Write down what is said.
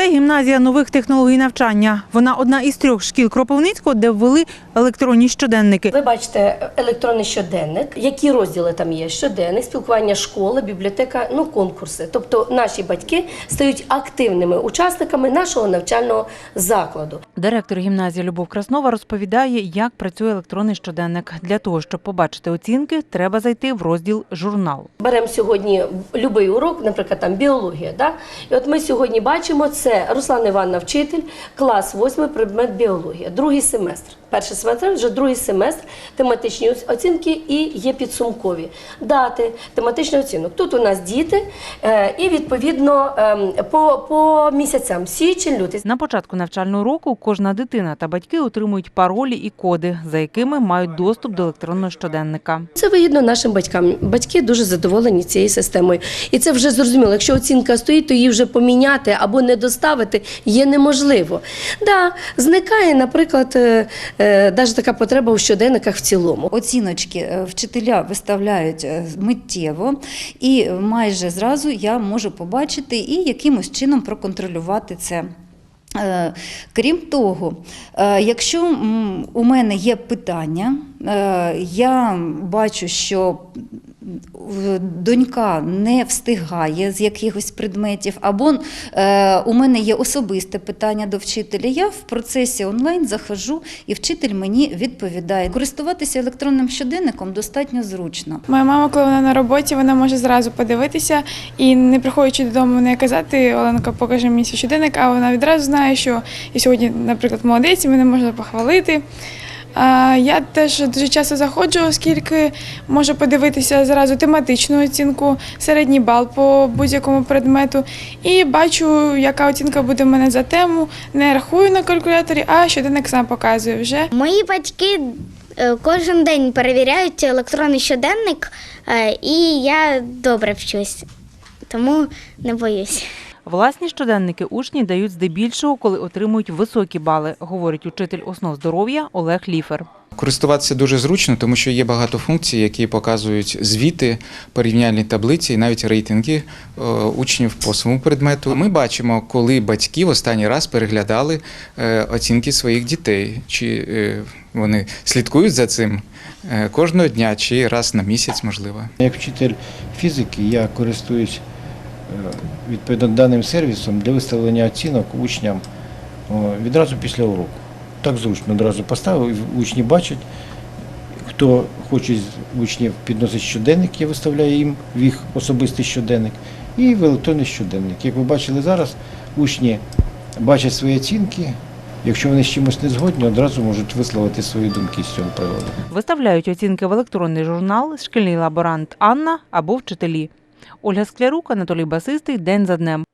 Це гімназія нових технологій навчання. Вона одна із трьох шкіл Кропивницького, де ввели електронні щоденники. Ви бачите електронний щоденник. Які розділи там є? Щоденник, спілкування школи, бібліотека, ну конкурси. Тобто наші батьки стають активними учасниками нашого навчального закладу. Директор гімназії Любов Краснова розповідає, як працює електронний щоденник. Для того, щоб побачити оцінки, треба зайти в розділ журнал. Беремо сьогодні будь-який урок, наприклад, там біологія. Да? І от ми сьогодні бачимо, це Руслана Івановна, вчитель, клас 8, предмет біологія, другий семестр. Перший семестр, вже другий семестр, тематичні оцінки і є підсумкові дати, тематичний оцінок. Тут у нас діти, е, і відповідно ем, по, по місяцям січень, лютий. На початку навчального року кожна дитина та батьки отримують паролі і коди, за якими мають доступ до електронного щоденника. Це вигідно нашим батькам. Батьки дуже задоволені цією системою. І це вже зрозуміло. Якщо оцінка стоїть, то її вже поміняти або не доставити є неможливо. Да, зникає, наприклад, е, е, навіть така потреба у щоденниках в цілому. Оціночки е, вчителя виставляють е, миттєво, і майже зразу я можу побачити і якимось чином проконтролювати це. Е, Крім того, е, якщо у мене є питання, е, я бачу, що донька не встигає з якихось предметів, або е, у мене є особисте питання до вчителя. Я в процесі онлайн захожу, і вчитель мені відповідає. Користуватися електронним щоденником достатньо зручно. Моя мама, коли вона на роботі, вона може зразу подивитися і не приходячи додому, не казати Оленка, покажи мені свій щоденник, а вона відразу знає, що я сьогодні, наприклад, молодець, мене можна похвалити. Я теж дуже часто заходжу, оскільки можу подивитися зразу тематичну оцінку, середній бал по будь-якому предмету, і бачу, яка оцінка буде в мене за тему. Не рахую на калькуляторі, а щоденник сам показує вже. Мої батьки е, кожен день перевіряють електронний щоденник, е, і я добре вчусь, тому не боюсь. Власні щоденники учні дають здебільшого, коли отримують високі бали, говорить учитель основ здоров'я Олег Ліфер. Користуватися дуже зручно, тому що є багато функцій, які показують звіти, порівняльні таблиці і навіть рейтинги е, учнів по своєму предмету. Ми бачимо, коли батьки в останній раз переглядали е, оцінки своїх дітей, чи е, вони слідкують за цим кожного дня, чи раз на місяць, можливо. Як вчитель фізики я користуюсь відповідно даним сервісом для виставлення оцінок учням відразу після уроку. Так зручно одразу поставив, і учні бачать, хто хоче з учнів підносить щоденник, я виставляю їм в їх особистий щоденник і в електронний щоденник. Як ви бачили зараз, учні бачать свої оцінки. Якщо вони з чимось не згодні, одразу можуть висловити свої думки з цього приводу. Виставляють оцінки в електронний журнал шкільний лаборант Анна або вчителі. Ольга Склярук, Анатолій Басистий. День за днем.